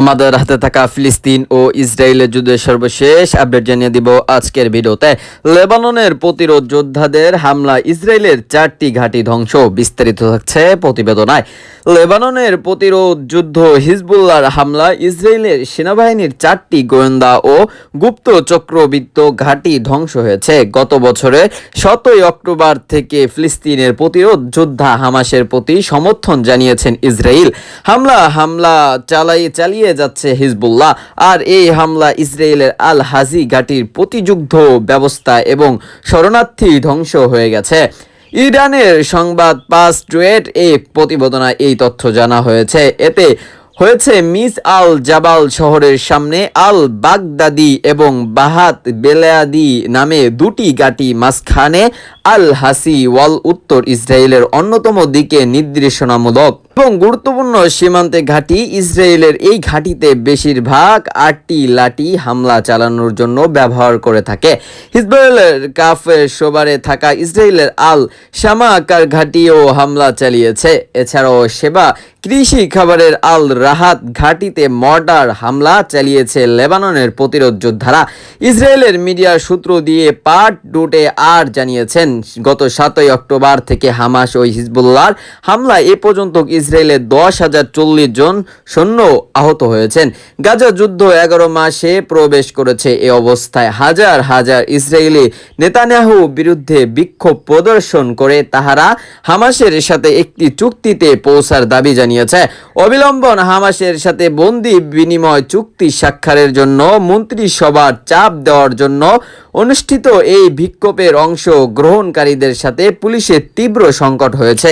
আমাদের হাতে থাকা ফিলিস্তিন ও ইসরায়েলের যুদ্ধের সর্বশেষ আপডেট জানিয়ে দিব আজকের ভিডিওতে। লেবাননের প্রতিরোধ যোদ্ধাদের হামলা ইসরায়েলের চারটি ঘাঁটি ধ্বংস, বিস্তারিত থাকছে প্রতিবেদনায়। লেবাননের প্রতিরোধ যুদ্ধ হিজবুল্লাহর হামলা ইসরায়েলের সেনাবাহিনীর চারটি গোয়েন্দা ও গুপ্ত চক্রবৃত্ত ঘাঁটি ধ্বংস হয়েছে। গত বছরের সতই অক্টোবর থেকে ফিলিস্তিনের প্রতিরোধ যোদ্ধা হামাসের প্রতি সমর্থন জানিয়েছেন ইসরায়েল। হামলা হামলা চালাই, চালিয়ে যাচ্ছে হিজবুল্লাহ। আর এই হামলা ইসরায়েলের আল হাজি ঘাটির প্রতিযুদ্ধ ব্যবস্থা এবং শরণার্থী ধ্বংস হয়ে গেছে। ইরানের সংবাদ পাস টুয়েট এই প্রতিবেদনায় এই তথ্য জানা হয়েছে। এতে হয়েছে, মিস আল জাবাল শহরের সামনে আল বাগদাদি এবং বাহাত বেলায়াদি নামে দুটি গাটি মাঝখানে আল হাসি ওয়াল উত্তর ইসরায়েলের অন্যতম দিকে নির্দেশনামূলক এবং গুরুত্বপূর্ণ সীমান্তে ঘাঁটি ইসরায়েলের এই ঘাঁটিতে বেশিরভাগ আটটি লাঠি হামলা চালানোর জন্য ব্যবহার করে থাকে। হিজবুলের কাফের সোবারে থাকা ইসরায়েলের আল শামাকার ঘাঁটিও হামলা চালিয়েছে। এছাড়াও সেবা কৃষি খাবারের আল রাহাত ঘাঁটিতে মর্ডার হামলা চালিয়েছে লেবাননের প্রতিরোধ যোদ্ধারা। ইসরায়েলের মিডিয়ার সূত্র দিয়ে পাট ডুটে আর জানিয়েছেন গত সাতই অক্টোবর থেকে হামাস ও হিজবুল্লাহর হামলা এ পর্যন্ত ইসরায়েলের দশ হাজার চল্লিশ জন সৈন্য আহত হয়েছেন। গাজা যুদ্ধ এগারো মাসে প্রবেশ করেছে এ অবস্থায়। হাজার হাজার ইসরায়েলি নেতানিয়াহু বিরুদ্ধে বিক্ষোভ প্রদর্শন করে তাহারা হামাসের সাথে একটি চুক্তিতে পৌঁছার দাবি জানিয়েছে। অবিলম্বন হামাসের সাথে বন্দি বিনিময় চুক্তি স্বাক্ষরের জন্য মন্ত্রিসভার চাপ দেওয়ার জন্য অনুষ্ঠিত এই বিক্ষোভের অংশ গ্রহণকারীদের সাথে পুলিশের তীব্র সংকট হয়েছে।